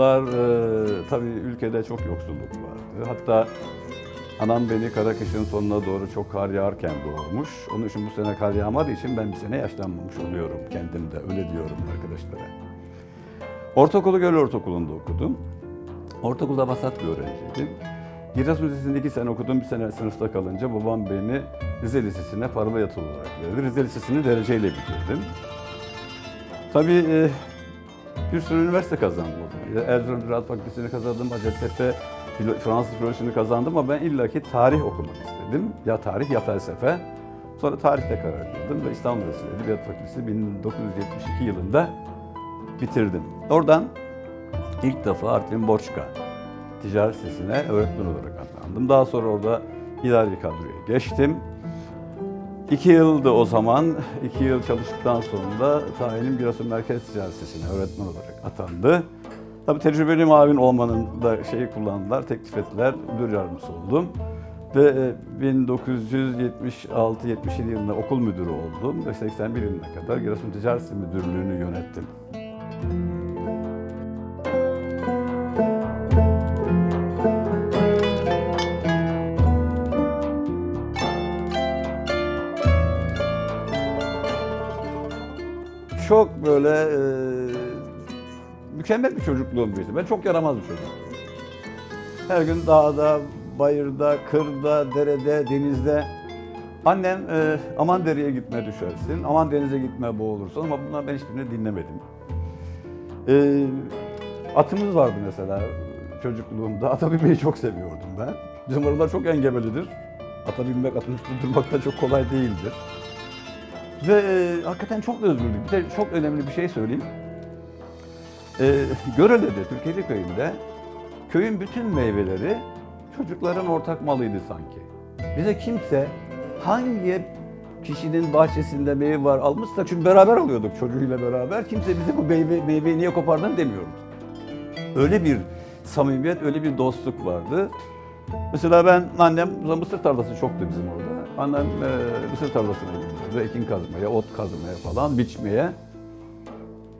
Yıllar e, tabii ülkede çok yoksulluk vardı. Hatta anam beni kara kışın sonuna doğru çok kar yağarken doğurmuş. Onun için bu sene kar yağmadığı için ben bir sene yaşlanmamış oluyorum kendimde. Öyle diyorum arkadaşlara. Ortaokulu Göl Ortaokulu'nda okudum. Ortaokulda vasat bir öğrenciydim. Giresun Lisesi'nde iki sene okudum. Bir sene sınıfta kalınca babam beni Rize Lisesi'ne paralı yatılı olarak verdi. Rize Lisesi'ni dereceyle bitirdim. Tabii e, bir sürü üniversite kazandım. o zaman. Erzurum Ziraat Fakültesini kazandım, Hacettepe Fransız filolojisini kazandım ama ben illaki tarih okumak istedim. Ya tarih ya felsefe. Sonra tarihte karar kıldım ve İstanbul Üniversitesi Edebiyat Fakültesi 1972 yılında bitirdim. Oradan ilk defa Artvin Borçka Ticaret Lisesi'ne öğretmen olarak atandım. Daha sonra orada idari kadroya geçtim. İki yıldı o zaman. iki yıl çalıştıktan sonra tayinim Giresun Merkez Ticaret Lisesi'ne öğretmen olarak atandı. Tabii tecrübeli mavin olmanın da şeyi kullandılar, teklif ettiler. Müdür yardımcısı oldum. Ve e, 1976-77 yılında okul müdürü oldum ve 81 yılına kadar Giresun Ticaret Müdürlüğü'nü yönettim. Mükemmel bir çocukluğum geçti. Ben çok yaramaz bir çocuktum. Her gün dağda, bayırda, kırda, derede, denizde. Annem e, aman dereye gitme düşersin, aman denize gitme boğulursun ama bunlar ben hiçbirini dinlemedim. E, atımız vardı mesela çocukluğumda. Ata binmeyi çok seviyordum ben. Bizim oralar çok engebelidir. Ata binmek, atın üstünde durmak da çok kolay değildir. Ve e, hakikaten çok özgürdük. Bir de çok önemli bir şey söyleyeyim. E, Görele'de, Türkiye'li köyünde köyün bütün meyveleri çocukların ortak malıydı sanki. Bize kimse hangi kişinin bahçesinde meyve var almışsa çünkü beraber alıyorduk çocuğuyla beraber. Kimse bize bu meyve, meyveyi niye kopardın demiyordu. Öyle bir samimiyet, öyle bir dostluk vardı. Mesela ben annem mısır tarlası çoktu bizim orada. Annem e, mısır tarlasına gidiyordu. Ekin kazmaya, ot kazmaya falan, biçmeye.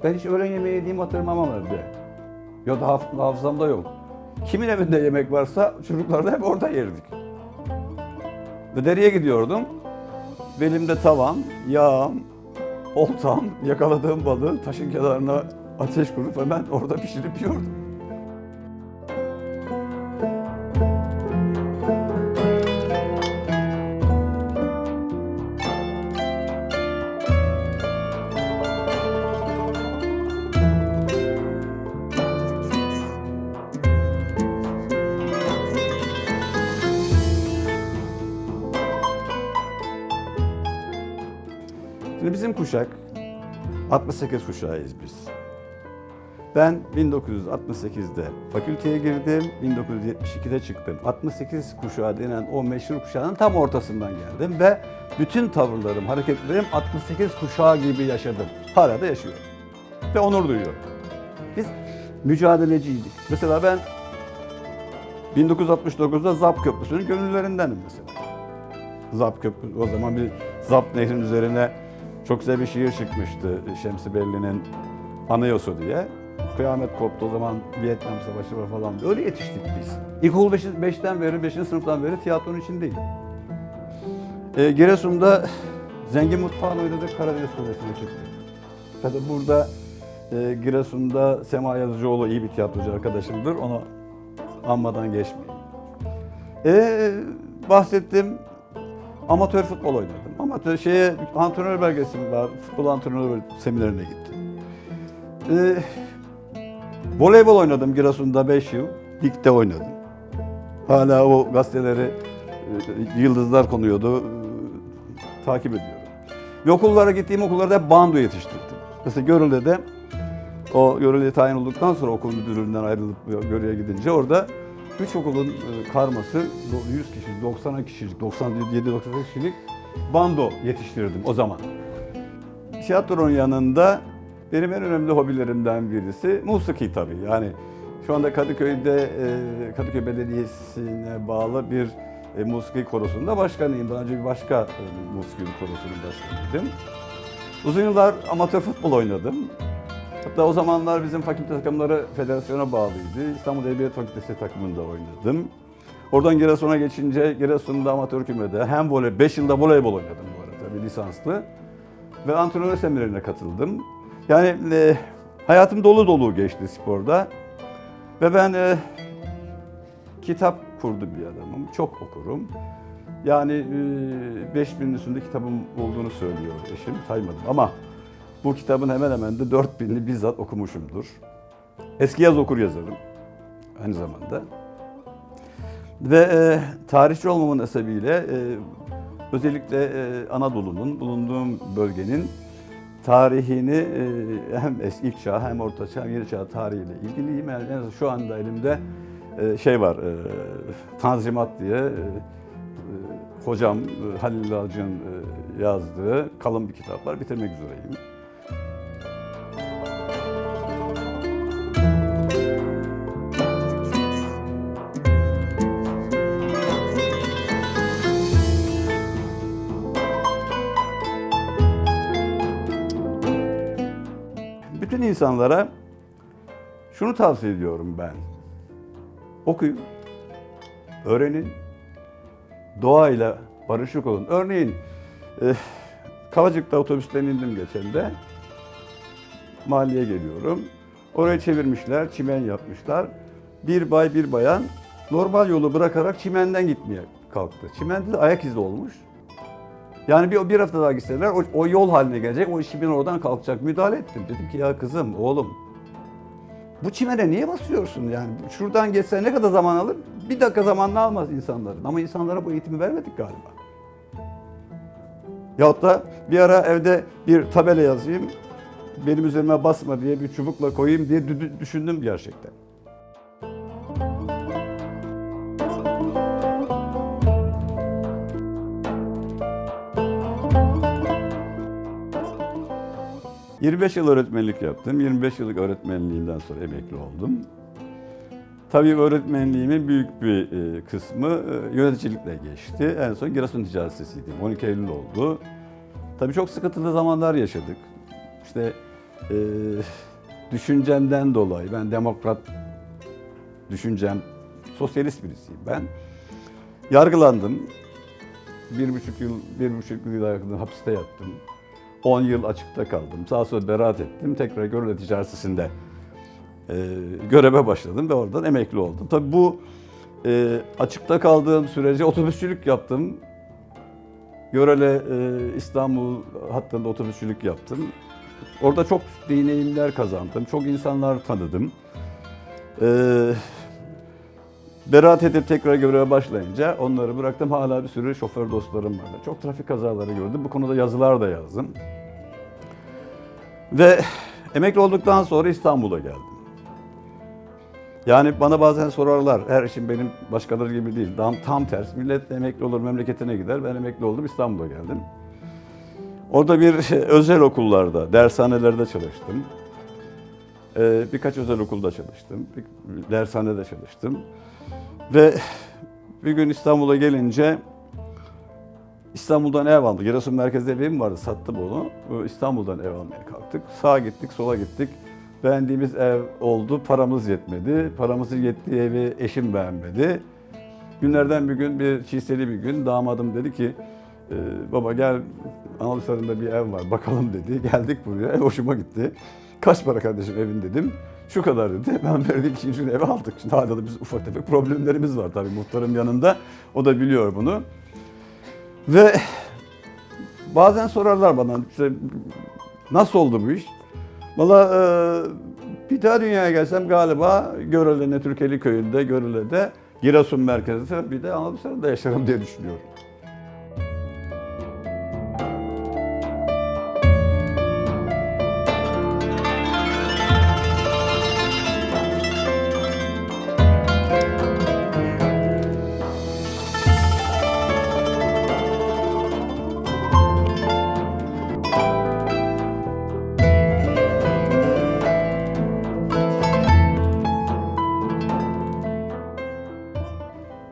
Ben hiç öğlen yemeği yediğimi hatırlamam evde. Ya da haf- hafızamda yok. Kimin evinde yemek varsa çocuklar da hep orada yerdik. Ve dereye gidiyordum. Belimde tavam, yağım, oltam, yakaladığım balığı taşın kenarına ateş kurup hemen orada pişirip yiyordum. Şimdi bizim kuşak 68 kuşağıyız biz. Ben 1968'de fakülteye girdim, 1972'de çıktım. 68 kuşağı denen o meşhur kuşağın tam ortasından geldim ve bütün tavırlarım, hareketlerim 68 kuşağı gibi yaşadım. Hala da yaşıyorum. Ve onur duyuyorum. Biz mücadeleciydik. Mesela ben 1969'da Zap Köprüsü'nün gönüllerindenim mesela. Zap Köprü, o zaman bir Zap Nehri'nin üzerine çok güzel bir şiir çıkmıştı Şemsi Belli'nin Anayosu diye. Kıyamet koptu o zaman Vietnam Savaşı var falan. Öyle yetiştik biz. İlkokul 5'ten beri, 5. sınıftan beri tiyatronun içindeyim. Ee, Giresun'da Zengin Mutfağı'nı oynadık, Karadeniz Suresi'ne çıktık. Tabii burada e, Giresun'da Sema Yazıcıoğlu iyi bir tiyatrocu arkadaşımdır. Onu anmadan geçmeyeyim. Ee, bahsettim amatör futbol oynadım. Amatör şeye antrenör belgesi var. Futbol antrenör seminerine gittim. Ee, voleybol oynadım Giresun'da 5 yıl. Ligde oynadım. Hala o gazeteleri e, yıldızlar konuyordu. e, takip ediyorum. Ve okullara gittiğim okullarda hep bando yetiştirdim. Mesela Görül'de o Görül'e tayin olduktan sonra okul müdürlüğünden ayrılıp Görül'e gidince orada üç okulun e, karması 100 kişilik, 90 kişilik, 97-98 kişilik bando yetiştirdim o zaman. Tiyatronun yanında benim en önemli hobilerimden birisi musiki tabii. Yani şu anda Kadıköy'de e, Kadıköy Belediyesi'ne bağlı bir e, musiki korosunda başkanıyım. Daha önce bir başka e, musiki korosunun başkanıydım. Uzun yıllar amatör futbol oynadım. Hatta o zamanlar bizim fakülte takımları federasyona bağlıydı. İstanbul Edebiyat Fakültesi takımında oynadım. Oradan Giresun'a geçince Giresun'da amatör kümede hem voley, 5 yılda voleybol oynadım bu arada bir lisanslı. Ve antrenör seminerine katıldım. Yani e, hayatım dolu dolu geçti sporda. Ve ben e, kitap kurdu bir adamım. Çok okurum. Yani e, 5000'in üstünde kitabım olduğunu söylüyor eşim. Saymadım ama bu kitabın hemen hemen de 4000'ini bizzat okumuşumdur. Eski yaz okur yazarım aynı zamanda. Ve e, tarihçi olmamın esebiyle e, özellikle e, Anadolu'nun, bulunduğum bölgenin tarihini e, hem eski ilk çağ hem orta çağ hem yeni çağ tarihiyle ilgiliyim. Yani şu anda elimde e, şey var, e, Tanzimat diye e, e, hocam e, Halil Alcı'nın e, yazdığı kalın bir kitap var. Bitirmek üzereyim. İnsanlara şunu tavsiye ediyorum ben. Okuyun, öğrenin, doğayla barışık olun. Örneğin e, Kavacık'ta otobüsten indim geçen de. Mahalleye geliyorum. Orayı çevirmişler, çimen yapmışlar. Bir bay bir bayan normal yolu bırakarak çimenden gitmeye kalktı. Çimende de ayak izi olmuş. Yani bir, bir hafta daha gitseler o, o yol haline gelecek, o çimen oradan kalkacak. Müdahale ettim. Dedim ki ya kızım, oğlum bu çimene niye basıyorsun yani? Şuradan geçse ne kadar zaman alır? Bir dakika zamanını almaz insanların. Ama insanlara bu eğitimi vermedik galiba. Yahut da bir ara evde bir tabela yazayım, benim üzerime basma diye bir çubukla koyayım diye dü- düşündüm gerçekten. ...25 yıl öğretmenlik yaptım. 25 yıllık öğretmenliğimden sonra emekli oldum. Tabii öğretmenliğimin büyük bir e, kısmı e, yöneticilikle geçti. En son Giresun Ticaret Lisesi'ydim. 12 Eylül oldu. Tabii çok sıkıntılı zamanlar yaşadık. İşte e, düşüncemden dolayı, ben demokrat düşüncem, sosyalist birisiyim ben. Yargılandım. Bir buçuk yıl, bir buçuk yıl yakın hapiste yattım. 10 yıl açıkta kaldım. Sağ sonra beraat ettim. Tekrar Görele Ticaret Lisesi'nde e, göreve başladım ve oradan emekli oldum. Tabii bu e, açıkta kaldığım sürece otobüsçülük yaptım. Görele e, İstanbul hattında otobüsçülük yaptım. Orada çok deneyimler kazandım. Çok insanlar tanıdım. E, beraat edip tekrar göreve başlayınca onları bıraktım. Hala bir sürü şoför dostlarım var. Çok trafik kazaları gördüm. Bu konuda yazılar da yazdım. Ve emekli olduktan sonra İstanbul'a geldim. Yani bana bazen sorarlar, her işim benim başkaları gibi değil. Tam, tam ters, millet emekli olur, memleketine gider. Ben emekli oldum, İstanbul'a geldim. Orada bir özel okullarda, dershanelerde çalıştım. Ee, birkaç özel okulda çalıştım, bir dershanede çalıştım. Ve bir gün İstanbul'a gelince İstanbul'dan ev aldık. Giresun merkezde evim vardı, sattım onu. İstanbul'dan ev almaya kalktık. Sağa gittik, sola gittik. Beğendiğimiz ev oldu, paramız yetmedi. Paramızın yettiği evi eşim beğenmedi. Günlerden bir gün, bir çiğseli bir gün damadım dedi ki, "Ee, baba gel Anadolu'sarında bir ev var bakalım dedi. Geldik buraya, hoşuma gitti. Kaç para kardeşim evin dedim. Şu kadar dedi. Ben verdik ikinci evi aldık. Şimdi hala da biz ufak tefek problemlerimiz var tabii muhtarım yanında. O da biliyor bunu. Ve bazen sorarlar bana işte nasıl oldu bu iş? Valla e, bir daha dünyaya gelsem galiba Görele, Türkeli köyünde, Görele'de, Giresun merkezinde bir de Anadolu'da yaşarım diye düşünüyorum.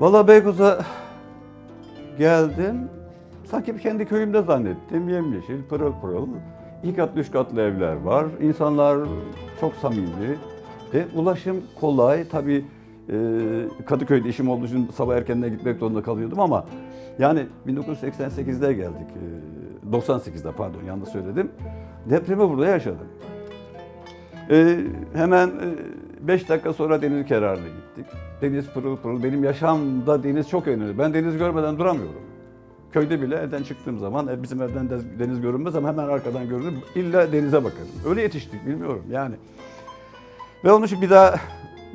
Valla Beykoz'a geldim. Sanki kendi köyümde zannettim. Yemyeşil, pırıl pırıl. İki katlı, üç katlı evler var. İnsanlar çok samimi. E, ulaşım kolay. Tabii e, Kadıköy'de işim olduğu için sabah erkenden gitmek zorunda kalıyordum ama yani 1988'de geldik. E, 98'de pardon yanlış söyledim. Depremi burada yaşadım. E, hemen 5 dakika sonra deniz kenarına gittik. Deniz pırıl pırıl. Benim yaşamda deniz çok önemli. Ben deniz görmeden duramıyorum. Köyde bile evden çıktığım zaman e, bizim evden de deniz görünmez ama hemen arkadan görünür. İlla denize bakarım. Öyle yetiştik bilmiyorum yani. Ve onun için bir daha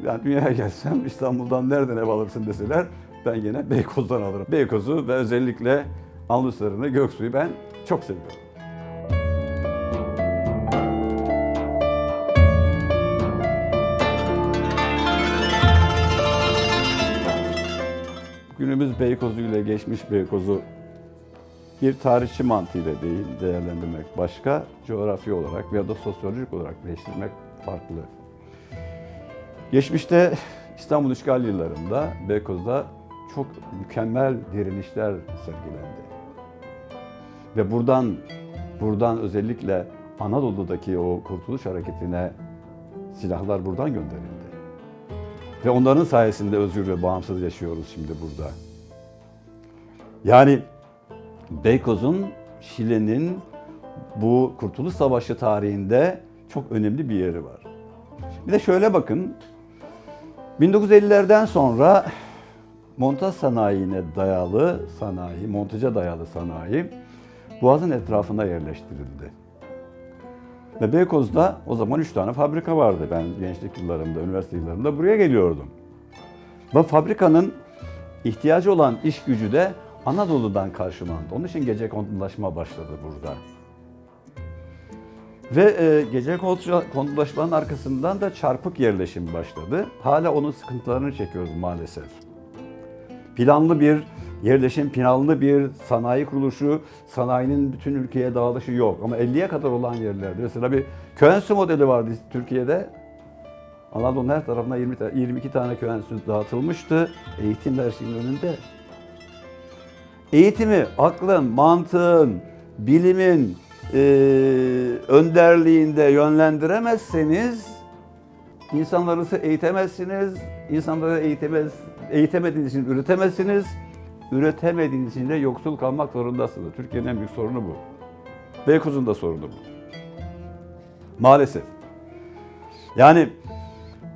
yani dünyaya gelsem İstanbul'dan nereden ev alırsın deseler ben yine Beykoz'dan alırım. Beykoz'u ve özellikle Anluslarını, Göksu'yu ben çok seviyorum. Beykoz'u ile geçmiş Beykoz'u bir tarihçi mantığıyla değil değerlendirmek başka, coğrafi olarak veya da sosyolojik olarak değiştirmek farklı. Geçmişte İstanbul işgal yıllarında Beykoz'da çok mükemmel direnişler sergilendi. Ve buradan buradan özellikle Anadolu'daki o kurtuluş hareketine silahlar buradan gönderildi. Ve onların sayesinde özgür ve bağımsız yaşıyoruz şimdi burada. Yani Beykoz'un, Şile'nin bu Kurtuluş Savaşı tarihinde çok önemli bir yeri var. Bir de şöyle bakın, 1950'lerden sonra montaj sanayine dayalı sanayi, montaja dayalı sanayi Boğaz'ın etrafına yerleştirildi. Ve Beykoz'da o zaman üç tane fabrika vardı. Ben gençlik yıllarımda, üniversite yıllarımda buraya geliyordum. Ve fabrikanın ihtiyacı olan iş gücü de Anadolu'dan karşılandı. Onun için gece kondulaşma başladı burada. Ve e, gece kondulaşmanın arkasından da çarpık yerleşim başladı. Hala onun sıkıntılarını çekiyoruz maalesef. Planlı bir yerleşim, planlı bir sanayi kuruluşu, sanayinin bütün ülkeye dağılışı yok. Ama 50'ye kadar olan yerlerde. Mesela bir Köensü modeli vardı Türkiye'de. Anadolu'nun her tarafına 20, 22 tane Köensü dağıtılmıştı. Eğitim her şeyin önünde. Eğitimi aklın, mantığın, bilimin e, önderliğinde yönlendiremezseniz insanlarınızı eğitemezsiniz. İnsanları eğitemez, eğitemediğiniz için üretemezsiniz. Üretemediğiniz için de yoksul kalmak zorundasınız. Türkiye'nin en büyük sorunu bu. Beykoz'un da sorunu bu. Maalesef. Yani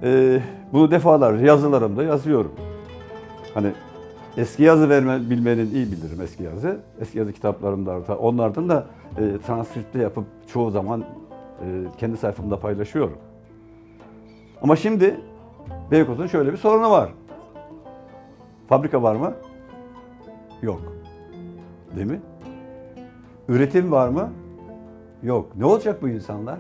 e, bunu defalarca yazılarımda yazıyorum. Hani eski yazı verme, bilmenin iyi bilirim eski yazı. Eski yazı kitaplarımda var. Onlardan da e, transkripte yapıp çoğu zaman e, kendi sayfamda paylaşıyorum. Ama şimdi Beykoz'un şöyle bir sorunu var. Fabrika var mı? Yok. Değil mi? Üretim var mı? Yok. Ne olacak bu insanlar?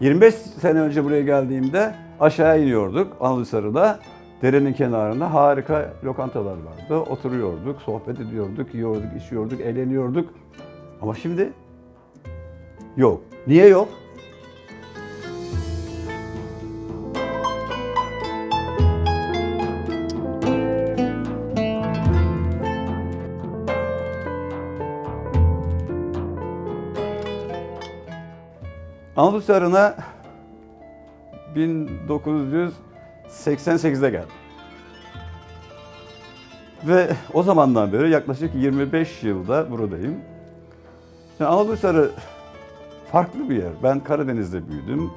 25 sene önce buraya geldiğimde aşağı iniyorduk Anadolu'da. Derenin kenarında harika lokantalar vardı. Oturuyorduk, sohbet ediyorduk, yiyorduk, içiyorduk, eğleniyorduk. Ama şimdi yok. Niye yok? Anadolu Sarı'na 1988'de geldim. Ve o zamandan beri yaklaşık 25 yılda buradayım. Yani Anadolu Sarı farklı bir yer. Ben Karadeniz'de büyüdüm.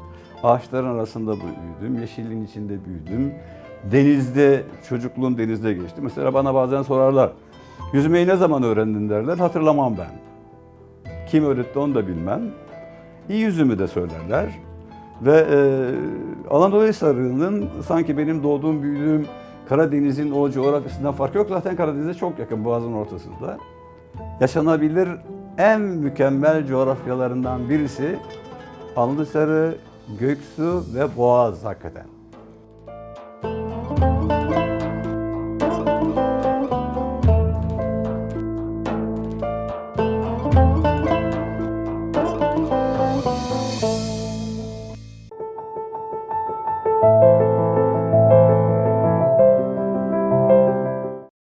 Ağaçların arasında büyüdüm. Yeşilliğin içinde büyüdüm. Denizde, çocukluğum denizde geçti. Mesela bana bazen sorarlar. Yüzmeyi ne zaman öğrendin derler. Hatırlamam ben. Kim öğretti onu da bilmem. İyi yüzümü de söylerler. Ve e, Anadolu Hisarı'nın sanki benim doğduğum, büyüdüğüm Karadeniz'in o coğrafyasından farkı yok. Zaten Karadeniz'e çok yakın, Boğaz'ın ortasında. Yaşanabilir en mükemmel coğrafyalarından birisi Anadolu Hisarı, Göksu ve Boğaz hakikaten.